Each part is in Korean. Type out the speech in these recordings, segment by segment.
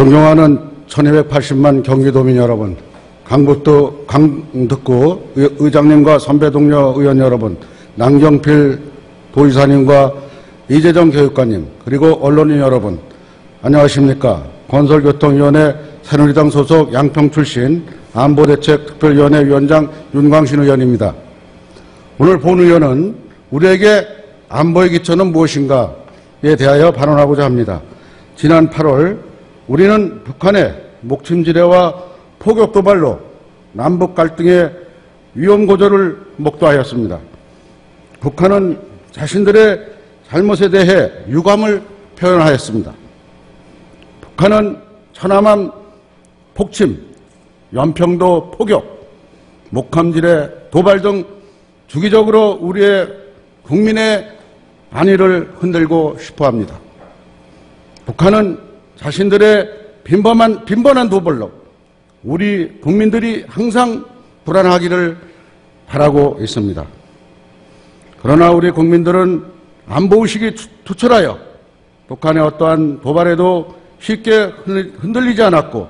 존경하는 1280만 경기도민 여러분, 강북도 강덕구 의- 의장님과 선배 동료 의원 여러분, 남경필 도의사님과 이재정 교육관님, 그리고 언론인 여러분, 안녕하십니까. 건설교통위원회 새누리당 소속 양평 출신 안보대책특별위원회 위원장 윤광신 의원입니다. 오늘 본 의원은 우리에게 안보의 기초는 무엇인가에 대하여 발언하고자 합니다. 지난 8월 우리는 북한의 목침지뢰와 포격 도발로 남북 갈등의 위험 고조를 목도하였습니다. 북한은 자신들의 잘못에 대해 유감을 표현하였습니다. 북한은 천안함 폭침, 연평도 포격, 목함질의 도발 등 주기적으로 우리의 국민의 안위를 흔들고 싶어 합니다. 북한은 자신들의 빈번한, 빈번한 도발로 우리 국민들이 항상 불안하기를 바라고 있습니다. 그러나 우리 국민들은 안보의식이 투- 투철하여 북한의 어떠한 도발에도 쉽게 흔들- 흔들리지 않았고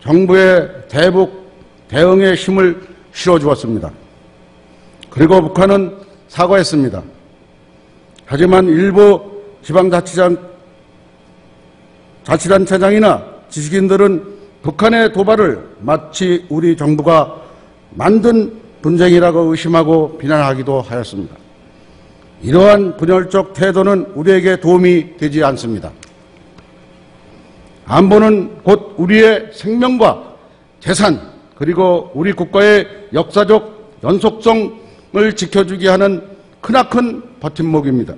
정부의 대북 대응에 힘을 실어주었습니다. 그리고 북한은 사과했습니다. 하지만 일부 지방자치장, 자치단체장이나 지식인들은 북한의 도발을 마치 우리 정부가 만든 분쟁이라고 의심하고 비난하기도 하였습니다. 이러한 분열적 태도는 우리에게 도움이 되지 않습니다. 안보는 곧 우리의 생명과 재산 그리고 우리 국가의 역사적 연속성을 지켜주게 하는 크나큰 버팀목입니다.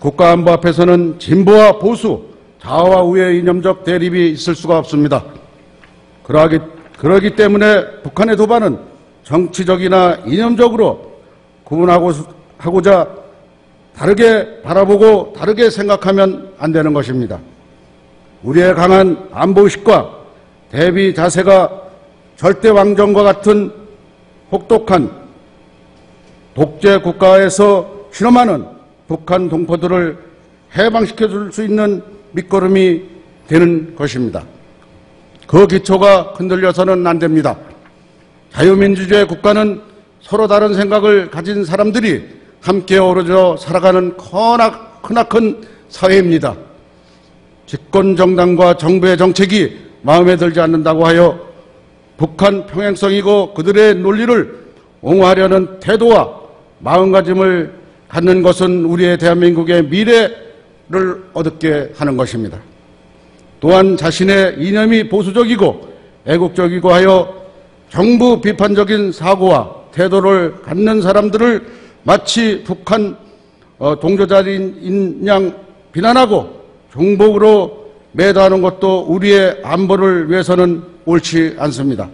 국가안보 앞에서는 진보와 보수, 좌와 우의 이념적 대립이 있을 수가 없습니다. 그러기, 그러기 때문에 북한의 도발은 정치적이나 이념적으로 구분하고 하고자 다르게 바라보고 다르게 생각하면 안 되는 것입니다. 우리의 강한 안보의식과 대비 자세가 절대 왕정과 같은 혹독한 독재 국가에서 실험하는 북한 동포들을 해방시켜 줄 수 있는 밑거름이 되는 것입니다. 그 기초가 흔들려서는 안 됩니다. 자유민주주의 국가는 서로 다른 생각을 가진 사람들이 함께 어우러져 살아가는 커나, 크나큰 사회입니다. 집권 정당과 정부의 정책이 마음에 들지 않는다고 하여 북한 평행성이고 그들의 논리를 옹호하려는 태도와 마음가짐을 갖는 것은 우리의 대한민국의 미래 를 어둡게 하는 것입니다. 또한 자신의 이념이 보수적이고 애국적이고 하여 정부 비판적인 사고와 태도를 갖는 사람들을 마치 북한 어, 동조자인 양 비난하고 종복으로 매도하는 것도 우리의 안보를 위해서는 옳지 않습니다.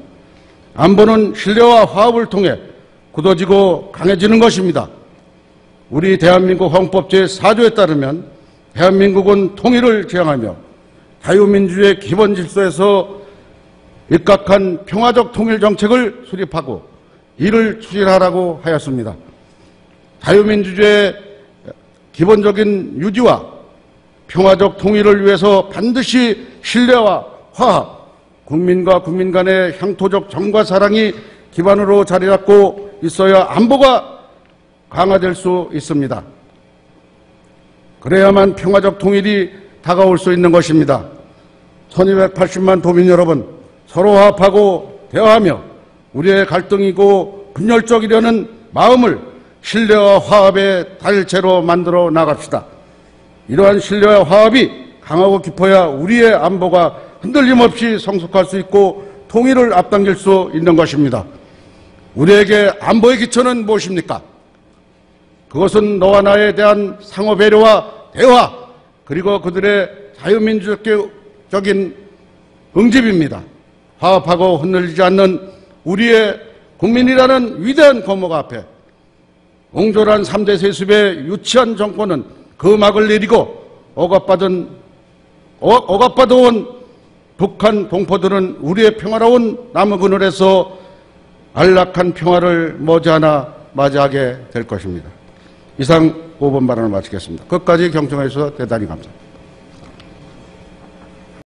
안보는 신뢰와 화합을 통해 굳어지고 강해지는 것입니다. 우리 대한민국 헌법 제4조에 따르면 대한민국은 통일을 지향하며 자유민주주의 기본 질서에서 일각한 평화적 통일 정책을 수립하고 이를 추진하라고 하였습니다. 자유민주주의 기본적인 유지와 평화적 통일을 위해서 반드시 신뢰와 화합, 국민과 국민 간의 향토적 정과 사랑이 기반으로 자리 잡고 있어야 안보가 강화될 수 있습니다. 그래야만 평화적 통일이 다가올 수 있는 것입니다. 1280만 도민 여러분, 서로 화합하고 대화하며 우리의 갈등이고 분열적이려는 마음을 신뢰와 화합의 달체로 만들어 나갑시다. 이러한 신뢰와 화합이 강하고 깊어야 우리의 안보가 흔들림 없이 성숙할 수 있고 통일을 앞당길 수 있는 것입니다. 우리에게 안보의 기초는 무엇입니까? 그것은 너와 나에 대한 상호 배려와 대화 그리고 그들의 자유민주적인 응집입니다. 화합하고 흔들리지 않는 우리의 국민이라는 위대한 거목 앞에 옹졸한 3대 세습의 유치한 정권은 그 막을 내리고 억압받은 어, 억압받아온 북한 동포들은 우리의 평화로운 남은 그늘에서 안락한 평화를 머지않아 맞이하게 될 것입니다. 이상 5번 발언을 마치겠습니다. 끝까지 경청해 주셔서 대단히 감사합니다.